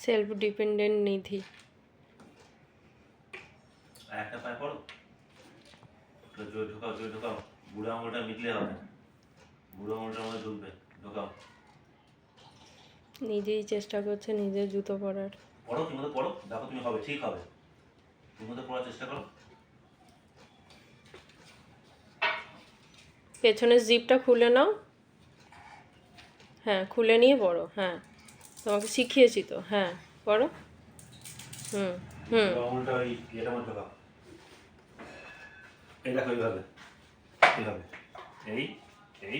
Self dependent নিধি একটা পায়ে পড়ো। জোর ঢোকাও জোর ঢোকাও। বুড়ো আঙুলটা মিটলে হবে বুড়ো আঙুলটার মধ্যে ঢুকবে। ঢোকাও। নিজেই চেষ্টা করছে নিজের জুতো পরার। পড়ো তুমি পড়ো। দেখো তুমি হবে ঠিক হবে। তুমি পড়ার চেষ্টা করো। পেছনের জিপটা খুলে নাও। হ্যাঁ খুলে নিয়ে পড়ো হ্যাঁ। তোমাকে শিখিয়েছি তো হ্যাঁ পড়ো। হুম হুম। এই দেখো এইভাবে এইভাবে। এই এই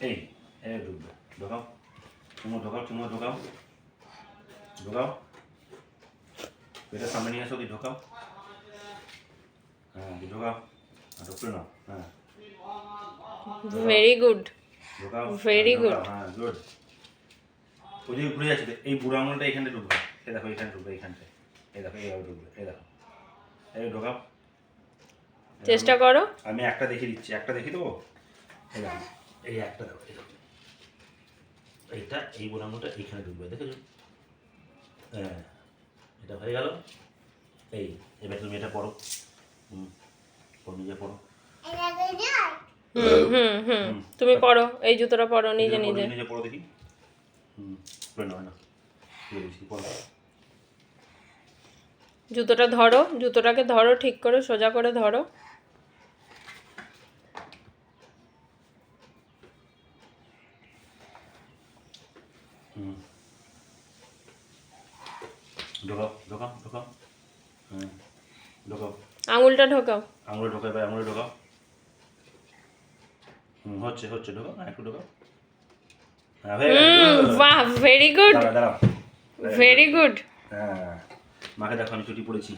এই এই ঢুকবে। ঢোকাও। চুমো ঢোকাও চুমো ঢোকাও। ঢোকাও। এটা সামনে নিয়ে ঢোকাও। হ্যাঁ ঢোকাও। আর ঢুকলে না হ্যাঁ। ভেরি গুড ঢোকাও। ঢোকাও, good. হ্যাঁ গুড ওই যে ঘুরে যাচ্ছে এই বুড়ো আঙুলটা এখানে ঢুকবে। এই দেখো এখানে ঢুকবে এইখানটায় এই দেখো এইভাবে ঢুকবে এই দেখো। এই ঢোকাও। চেষ্টা করো। আমি একটা দেখিয়ে দিচ্ছি একটা দেখিয়ে দেবো? এই দেখো এই একটা দেখো এই দেখো। এইটা এই বুড়ো আঙুলটা এইখানে ঢুকবে দেখেছ? হ্যাঁ এটা হয়ে গেল। এই এবার তুমি এটা পড়ো। হুম পড়ো নিজে পড়ো। হুম হুম হুম। তুমি পড়ো এই জুতোটা পড়ো নিজে। নিজে নিজে পড়ো দেখি। না। পড়ো জুতোটা ধরো জুতোটাকে ধরো ঠিক করে সোজা করে ধরো। ঢোকাও আঙুলটা ঢোকাও। আঙুলে ঢোকাও এবার আঙুলে ঢোকাও। হুম হচ্ছে হচ্ছে ঢোকাও আর একটু ঢোকাও। হ্যাঁ বাহ ভেরি গুড ভেরি গুড হ্যাঁ মাকে দেখো আমি ছুটি পড়েছি।